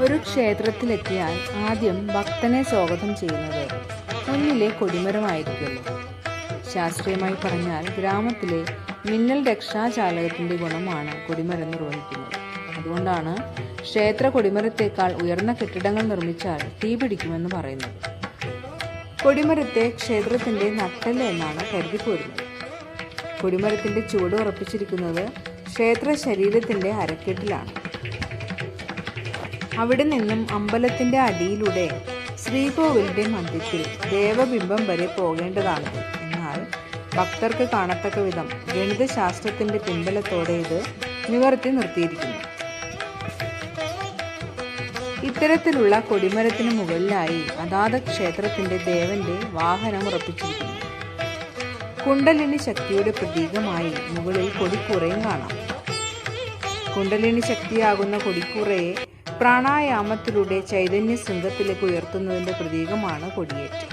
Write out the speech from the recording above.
ഒരു ക്ഷേത്രത്തിലെത്തിയാൽ ആദ്യം ഭക്തനെ സ്വാഗതം ചെയ്യുന്നത് ഒന്നിലെ കൊടിമരമായിരിക്കും. ശാസ്ത്രീയമായി പറഞ്ഞാൽ ഗ്രാമത്തിലെ മിന്നൽ രക്ഷാചാലകത്തിന്റെ ഗുണമാണ് കൊടിമരം നിർവഹിക്കുന്നത്. അതുകൊണ്ടാണ് ക്ഷേത്ര കൊടിമരത്തേക്കാൾ ഉയർന്ന കെട്ടിടങ്ങൾ നിർമ്മിച്ചാൽ തീ പിടിക്കുമെന്ന് പറയുന്നത്. കൊടിമരത്തെ ക്ഷേത്രത്തിന്റെ നട്ടൽ എന്നാണ് കരുതിപ്പോരുന്നത്. കൊടിമരത്തിന്റെ ചുവട് ഉറപ്പിച്ചിരിക്കുന്നത് ക്ഷേത്ര ശരീരത്തിന്റെ അരക്കെട്ടിലാണ്. അവിടെ നിന്നും അമ്പലത്തിന്റെ അടിയിലൂടെ ശ്രീകോവിലിന്റെ മധ്യത്തിൽ ദേവബിംബം വരെ പോകേണ്ടതാണ്. എന്നാൽ ഭക്തർക്ക് കാണത്തക്ക വിധം ഗണിതശാസ്ത്രത്തിന്റെ പിൻബലത്തോടെ ഇത് നിവർത്തി നിർത്തിയിരിക്കുന്നു. ഇത്തരത്തിലുള്ള കൊടിമരത്തിന് മുകളിലായി അതാത് ക്ഷേത്രത്തിന്റെ ദേവന്റെ വാഹനം ഉറപ്പിച്ചിരിക്കുന്നു. കുണ്ടലിനി ശക്തിയുടെ പ്രതീകമായി മുകളിൽ കൊടിക്കൂറയും കാണാം. കുണ്ടലിനി ശക്തിയാകുന്ന കൊടിക്കൂറയെ പ്രാണായാമത്തിലൂടെ ചൈതന്യ ശൃംഗത്തിലേക്ക് ഉയർത്തുന്നതിന്റെ പ്രതീകമാണ് കൊടിയേറ്റ്.